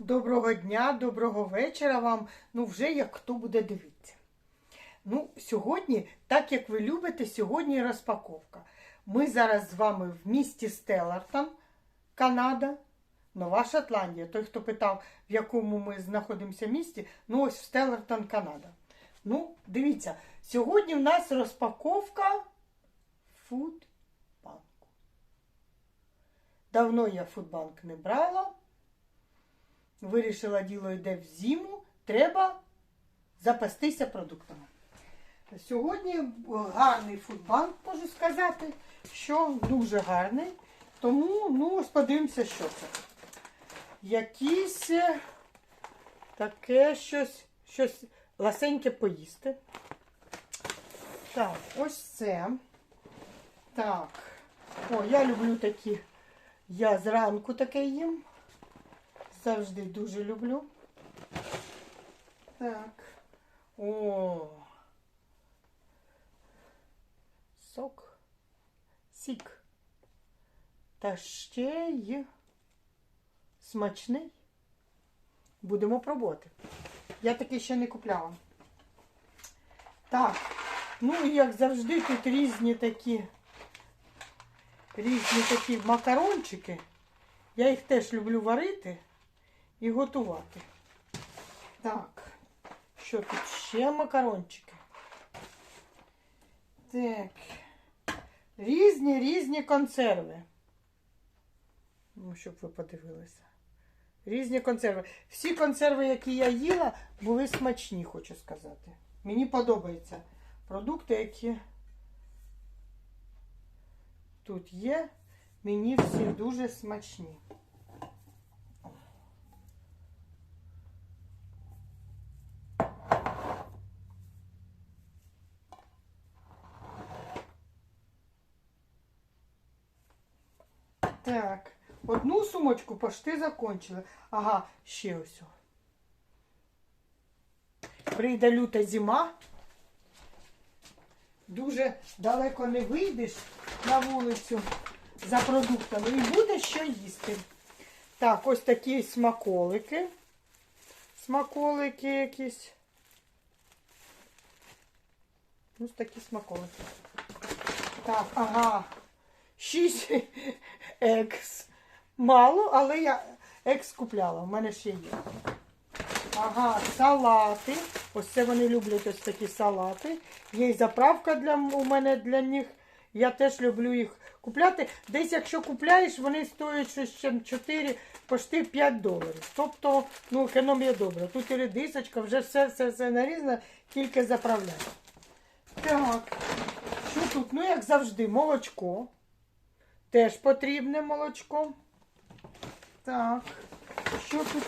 Доброго дня, доброго вечора вам. Ну, вже як хто буде дивитися. Ну, сьогодні, так як ви любите, сьогодні розпаковка. Ми зараз з вами в місті Стеллартон, Канада, Нова Шотландія. Той, хто питав, в якому ми знаходимося місті, ну ось в Стеллартон, Канада. Ну, дивіться, сьогодні в нас розпаковка фудбанку. Давно я фудбанк не брала. Вирішила, діло йде в зиму, треба запастися продуктами. Сьогодні гарний фудбанк, можу сказати, що дуже гарний. Тому, ну, ось подивимося, що це. Якісь е, таке щось, щось ласеньке поїсти. Так, ось це. Так. О, я люблю такі. Я зранку таке їм. Завжди дуже люблю. Так. О. Сок. Сік. Та ще й смачний. Будемо пробувати. Я такий ще не купляла. Так. Ну і як завжди, тут різні такі різні такі макарончики. Я їх теж люблю варити і готувати. Так, що тут ще макарончики? Так. Різні різні консерви. Ну, щоб ви подивилися. Різні консерви. Всі консерви, які я їла, були смачні, хочу сказати. Мені подобаються продукти, які тут є. Мені всі дуже смачні. Так, одну сумочку пошти закончили. Ага, ще ось. Прийде люта зима. Дуже далеко не вийдеш на вулицю за продуктами і буде що їсти. Так, ось такі смаколики. Смаколики якісь. Ось такі смаколики. Так, ага. Шість екс. Мало, але я екс купляла. У мене ще є. Ага, салати. Ось це вони люблять ось такі салати. Є й заправка для у мене для них. Я теж люблю їх купляти. Десь, якщо купляєш, вони стоять ще 4, почти 5 доларів. Тобто, ну, економія добра. Тут і редисочка, вже все, все, все нарізано, тільки заправляю. Так, що тут? Ну, як завжди, молочко. Теж потрібне молочко. Так, що тут?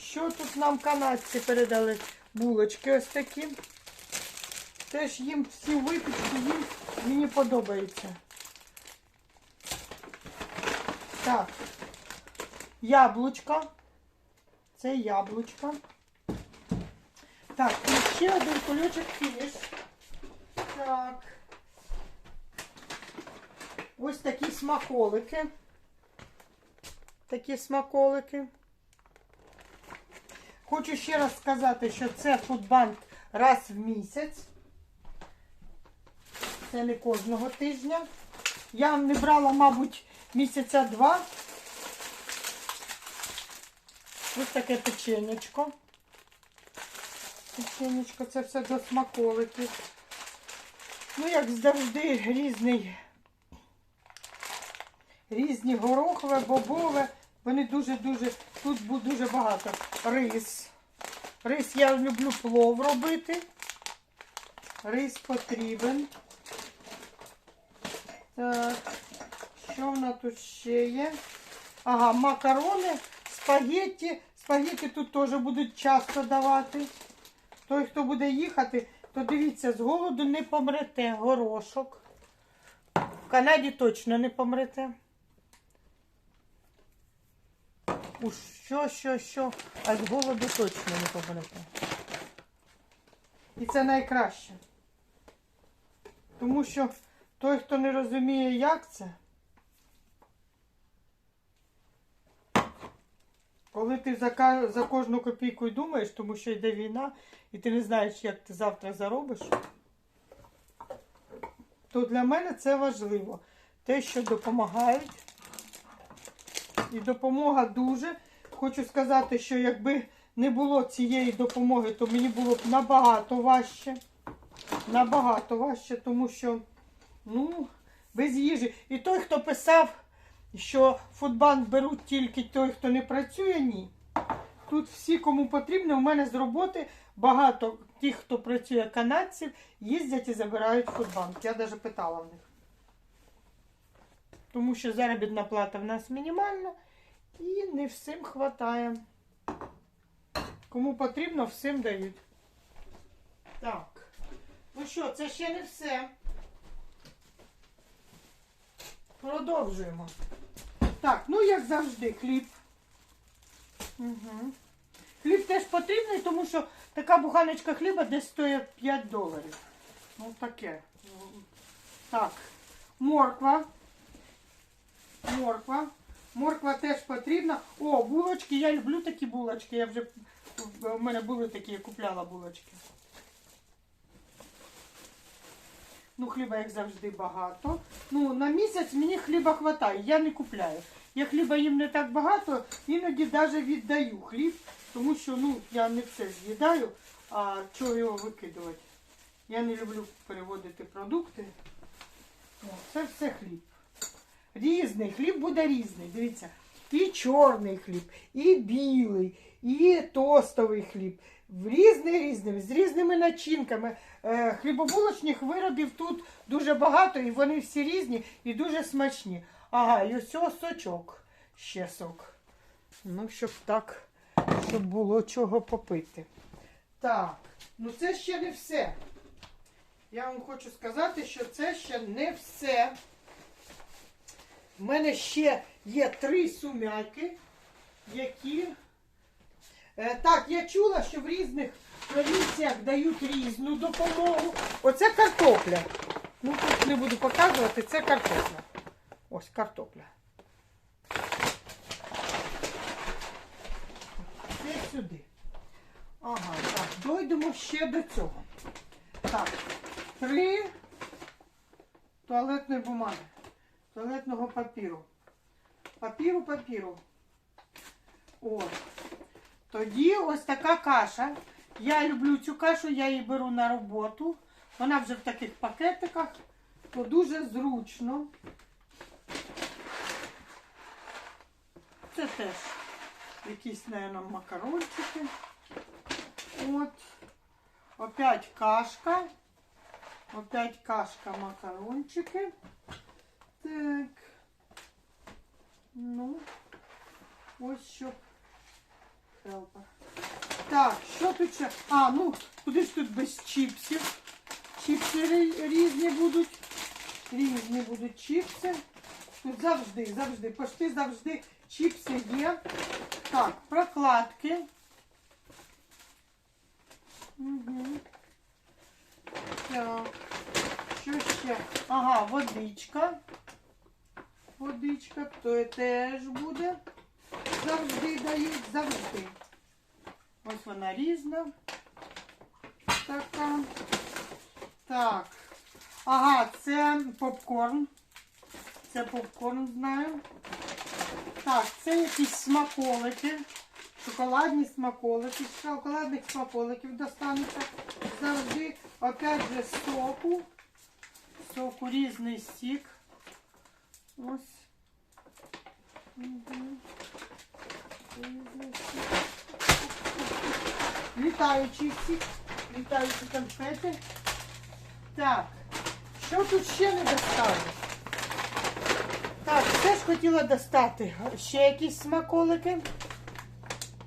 Що тут нам канадці передали? Булочки ось такі. Теж їм всі випічки, їм мені подобається. Так, яблучка. Це яблучка. Так, і ще один кульочок фініш. Так. Ось такі смаколики. Такі смаколики. Хочу ще раз сказати, що це фудбанк раз в місяць. Це не кожного тижня. Я не брала, мабуть, місяця два. Ось таке печенечко. Печенечко, це все до смаколиків. Ну, як завжди, різний, різні горохове, бобове. Вони дуже-дуже, тут дуже багато. Рис. Рис я люблю плов робити. Рис потрібен. Так, що в нас тут ще є? Ага, макарони, спагетті. Спагетті тут теж будуть часто давати. Той, хто буде їхати, то дивіться, з голоду не помрете. Горошок. В Канаді точно не помрете. У що, що, що, а з голоду точно не помрете. І це найкраще. Тому що той, хто не розуміє, як це, Коли ти за, за кожну копійку й думаєш, тому що йде війна, і ти не знаєш, як ти завтра заробиш, то для мене це важливо. Те, що допомагають. І допомога дуже. Хочу сказати, що якби не було цієї допомоги, то мені було б набагато важче. Набагато важче, тому що, ну, без їжі. І той, хто писав, що фудбанк беруть тільки той, хто не працює, ні. Тут всі, кому потрібно, у мене з роботи багато тих, хто працює канадців, їздять і забирають фудбанк. Я навіть питала в них. Тому що заробітна плата в нас мінімальна і не всім вистачає. Кому потрібно, всім дають. Так. Ну що, це ще не все. Продовжуємо. Так, ну як завжди, хліб. Угу. Хліб теж потрібний, тому що така буханочка хліба десь стоїть 5 доларів. Ну таке. Так, морква. Морква. Морква теж потрібна. О, булочки. Я люблю такі булочки. Я вже у мене були такі, я купляла булочки. Ну, хліба, як завжди, багато. Ну, на місяць мені хліба вистачає, я не купляю. Я хліба їм не так багато, іноді навіть віддаю хліб, тому що ну, я не все з'їдаю, а чого його викидувати. Я не люблю переводити продукти. О, це все хліб. Різний, хліб буде різний. Дивіться, і чорний хліб, і білий, і тостовий хліб. Різний різним, з різними начинками. Е, хлібобулочних виробів тут дуже багато, і вони всі різні і дуже смачні. Ага, і ось сочок. Ще сок. Ну, щоб так, щоб було чого попити. Так, ну це ще не все. Я вам хочу сказати, що це ще не все. У мене ще є три сумяки, які. Е, так, я чула, що в різних провінціях дають різну допомогу. Оце картопля. Ну, тут не буду показувати, це картопля. Ось картопля. Це сюди. Ага, так, дойдемо ще до цього. Так, три туалетної бумаги, туалетного папіру. Папіру, папіру. От. Тоді ось така каша. Я люблю цю кашу, я її беру на роботу. Вона вже в таких пакетиках, то дуже зручно. Це теж якісь, мабуть, макарончики. От. Опять кашка. Опять кашка, макарончики. Так. Ну, ось щоб. Хелпа. Так, що тут ще? А, ну, куди ж тут без чіпсів? Чіпси різні будуть. Різні будуть чіпси. Тут завжди, завжди, почти завжди чіпси є. Так, прокладки. Угу. Так. Що ще? Ага, водичка. Водичка, то теж буде. Завжди дають, завжди. Ось вона різна. Така. Так. Ага, це попкорн. Це попкорн знаю. Так, це якісь смаколики. Шоколадні смаколики. З шоколадних смаколиків достануться. Завжди, опять же, соку. Соку різний сік. Ось. Угу. Сік. Літаючий. Літаючі конфети. Так. Що тут ще не достали? Так, теж хотіла достати ще якісь смаколики.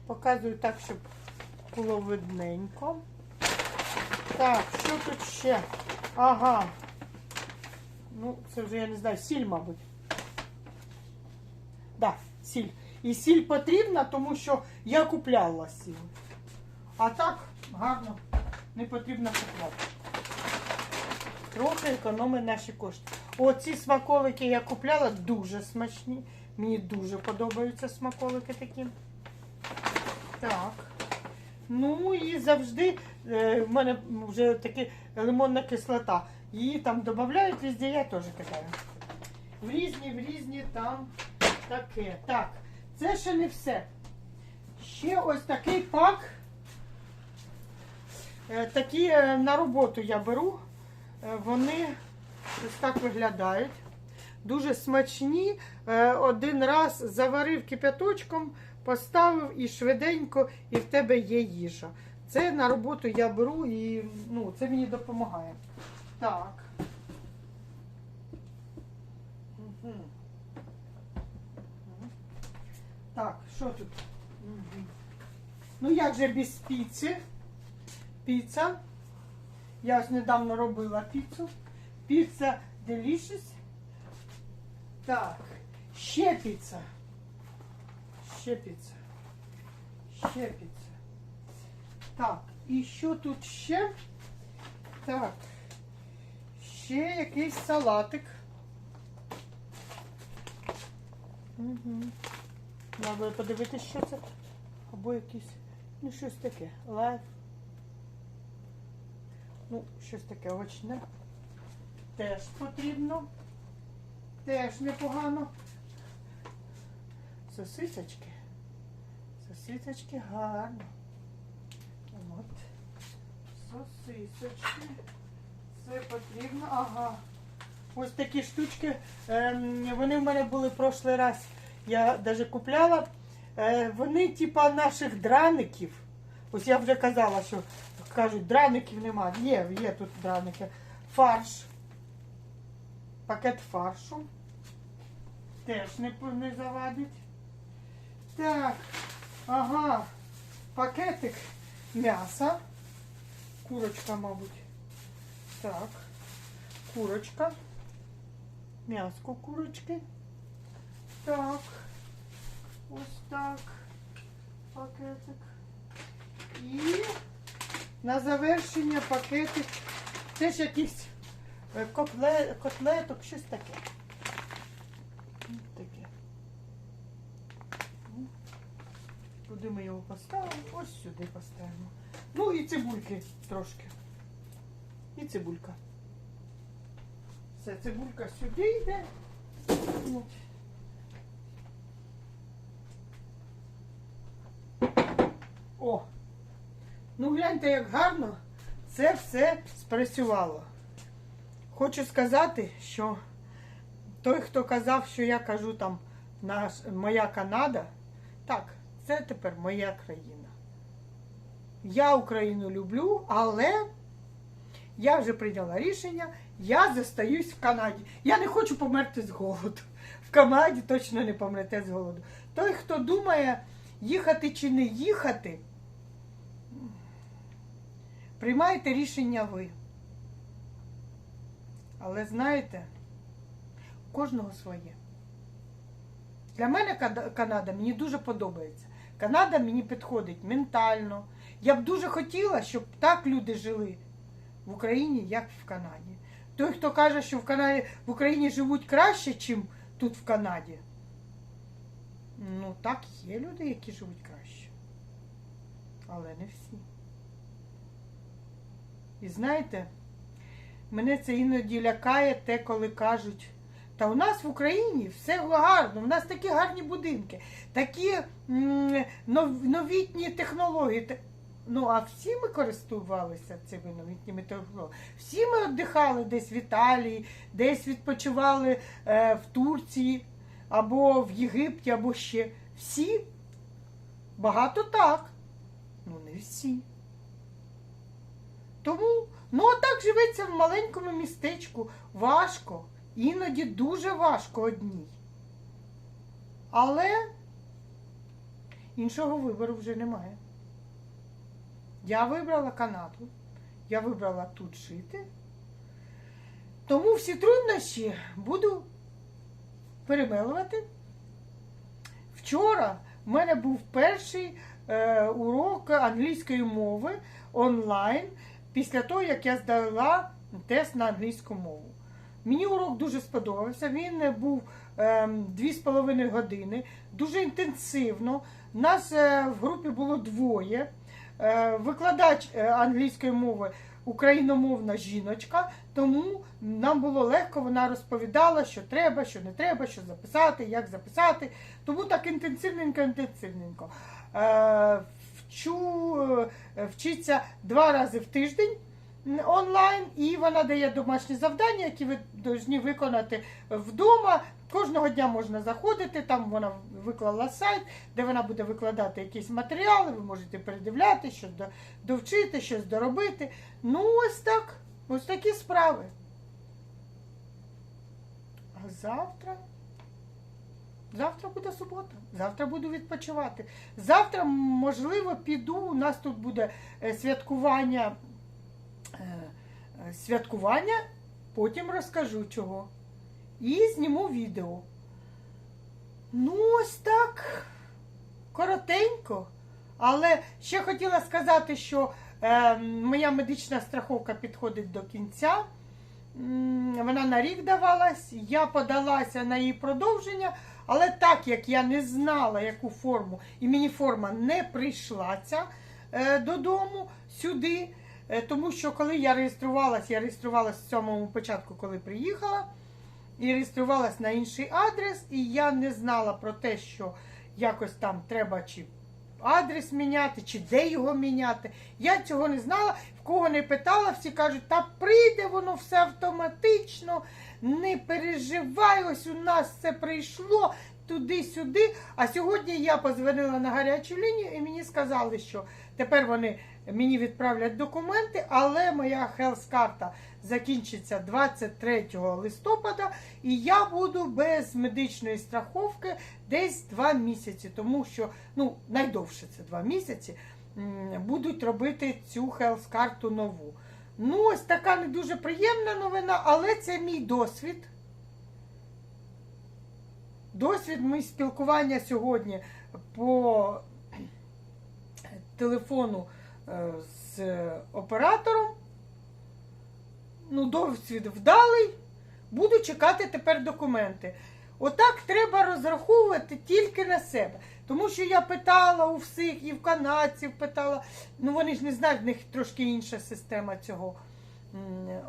Показую так, щоб було видненько. Так, що тут ще? Ага. Ну, це вже я не знаю, сіль, мабуть. Да, сіль. І сіль потрібна, тому що я купляла сіль. А так гарно не потрібно купляти. Трохи економить наші кошти. Оці смаколики я купляла дуже смачні. Мені дуже подобаються смаколики такі. Так. Ну і завжди е, в мене вже така лимонна кислота. Її там додають везде, я теж кидаю. В різні, в різні там таке. Так, це ще не все. Ще ось такий пак. Е, Такі е, на роботу я беру. Е, Вони ось так виглядають. Дуже смачні. Один раз заварив кипяточком, поставив і швиденько, і в тебе є їжа. Це на роботу я беру і ну, це мені допомагає. Так. Так, що тут? Ну як же без піци? Піца. Я ось недавно робила піцу. Піца Delicious. Так, ще піца. Ще піца. Ще піца. Так, і що тут ще? Так. Ще якийсь салатик. Угу. Треба подивитися, що це. Або якийсь, ну щось таке. Лайф. Ну, щось таке очне. Теж потрібно. Теж непогано. Сосисочки. Сосисочки гарно. От. Сосисочки. Це потрібно. Ага. Ось такі штучки. Ем, вони в мене були в прошлий раз. Я навіть купляла. Е, вони типа наших драників. Ось я вже казала, що кажуть, драників нема. Є, є тут драники. Фарш. Пакет фаршу. Теж не, не завадить. Так, ага. Пакетик м'яса. Курочка, мабуть. Так. Курочка. М'яско курочки. Так. Ось так. Пакетик. І на завершення пакетик. Теж якийсь е, котле, котлеток, щось таке. Таке. Ну, Куди ми його поставимо? Ось сюди поставимо. Ну і цибульки трошки. І цибулька. Все, цибулька сюди йде. О! Ну гляньте, як гарно це все спрацювало. Хочу сказати, що той, хто казав, що я кажу там наш, моя Канада, так, це тепер моя країна. Я Україну люблю, але я вже прийняла рішення, я зостаюсь в Канаді. Я не хочу померти з голоду. В Канаді точно не помрете з голоду. Той, хто думає, їхати чи не їхати, приймайте рішення ви. Але знаєте, кожного своє. Для мене Канада мені дуже подобається. Канада мені підходить ментально. Я б дуже хотіла, щоб так люди жили в Україні, як в Канаді. Той, хто каже, що в Канаді в Україні живуть краще, ніж тут в Канаді. Ну, так, є люди, які живуть краще. Але не всі. І знаєте, мене це іноді лякає те, коли кажуть, та у нас в Україні все гарно, у нас такі гарні будинки, такі нов- новітні технології. Ну, а всі ми користувалися цими новітніми технологіями. Всі ми віддихали десь в Італії, десь відпочивали е, в Турції, або в Єгипті, або ще. Всі? Багато так. Ну, не всі. Тому, ну отак живеться в маленькому містечку. Важко. Іноді дуже важко одній. Але іншого вибору вже немає. Я вибрала Канаду. Я вибрала тут жити. Тому всі труднощі буду перемелувати. Вчора в мене був перший е, урок англійської мови онлайн після того, як я здала тест на англійську мову. Мені урок дуже сподобався. Він е, був ем, дві з половиною години, дуже інтенсивно. Нас е, в групі було двоє. Е, Викладач англійської мови україномовна жіночка, тому нам було легко, вона розповідала, що треба, що не треба, що записати, як записати. Тому так інтенсивненько, інтенсивненько. Е, Вчу, е, вчиться два рази в тиждень онлайн, і вона дає домашні завдання, які ви повинні виконати вдома. Кожного дня можна заходити, там вона виклала сайт, де вона буде викладати якісь матеріали, ви можете передивляти, щось до- довчити, щось доробити. Ну, ось так. Ось такі справи. А завтра. Завтра буде субота. Завтра буду відпочивати. Завтра, можливо, піду. У нас тут буде е, святкування. е, е, Святкування, потім розкажу чого. І зніму відео. Ну, ось так. Коротенько. Але ще хотіла сказати, що е, моя медична страховка підходить до кінця. Вона на рік давалась. Я подалася на її продовження, але так як я не знала, яку форму, і мені форма не прийшлася е, додому сюди. е, Тому що коли я реєструвалась, я реєструвалась в самому початку, коли приїхала, і реєструвалась на інший адрес, і я не знала про те, що якось там треба чи адрес міняти, чи де його міняти. Я цього не знала, в кого не питала, всі кажуть, та прийде воно все автоматично, не переживай, ось у нас це прийшло туди-сюди. А сьогодні я позвонила на гарячу лінію і мені сказали, що тепер вони мені відправлять документи, але моя хелс-карта закінчиться 23 листопада, і я буду без медичної страховки десь 2 місяці, тому що ну, найдовше це 2 місяці. Будуть робити цю хелс-карту нову. Ну, ось така не дуже приємна новина, але це мій досвід. Досвід мій спілкування сьогодні по телефону е, з оператором. Ну, досвід вдалий. Буду чекати тепер документи. Отак треба розраховувати тільки на себе. Тому що я питала у всіх, і в канадців питала, ну вони ж не знають, в них трошки інша система цього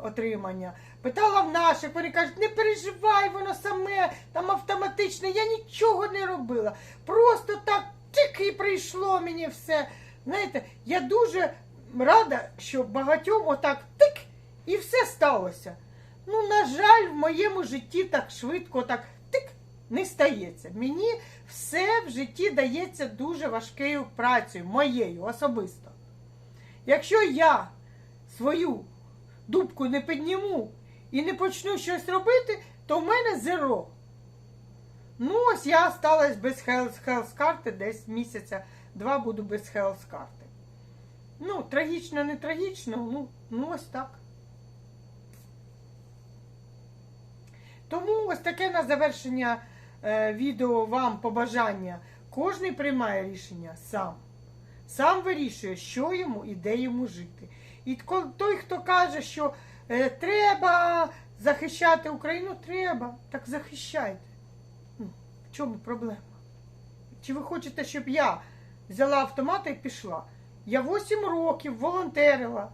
отримання. Питала в наших, вони кажуть, не переживай, воно саме, там автоматично, я нічого не робила. Просто так тик і прийшло мені все. Знаєте, я дуже рада, що багатьом отак тик і все сталося. Ну, на жаль, в моєму житті так швидко, так не стається. Мені все в житті дається дуже важкою працею, моєю особисто. Якщо я свою дубку не підніму і не почну щось робити, то в мене зеро. Ну, ось я осталась без хелс карти, десь місяця два буду без хелс карти. Ну, трагічно, не трагічно, ну, ну ось так. Тому ось таке на завершення відео вам побажання. Кожний приймає рішення сам. Сам вирішує, що йому і де йому жити. І той, хто каже, що е, треба захищати Україну, треба, так захищайте. В чому проблема? Чи ви хочете, щоб я взяла автомат і пішла? Я 8 років волонтерила.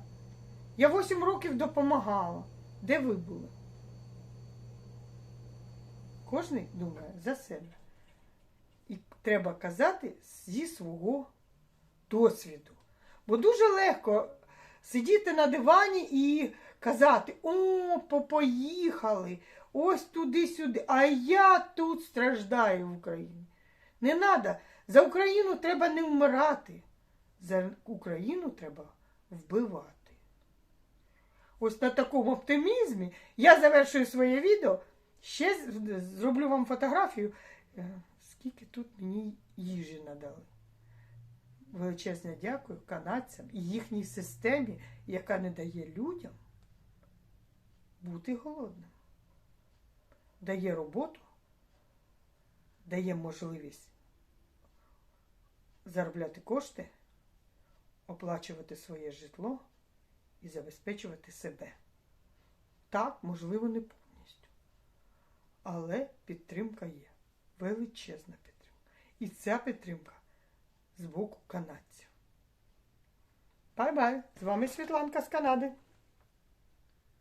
Я 8 років допомагала. Де ви були? Кожний думає за себе. І треба казати зі свого досвіду. Бо дуже легко сидіти на дивані і казати: о, по- поїхали, ось туди-сюди, а я тут страждаю в Україні. Не треба. За Україну треба не вмирати. За Україну треба вбивати. Ось на такому оптимізмі я завершую своє відео. Ще зроблю вам фотографію, е, скільки тут мені їжі надали. Величезне дякую канадцям і їхній системі, яка не дає людям бути голодним. Дає роботу, дає можливість заробляти кошти, оплачувати своє житло і забезпечувати себе. Так, можливо, не. Але підтримка є. Величезна підтримка. І ця підтримка з боку канадців. Бай-бай! З вами Світланка з Канади.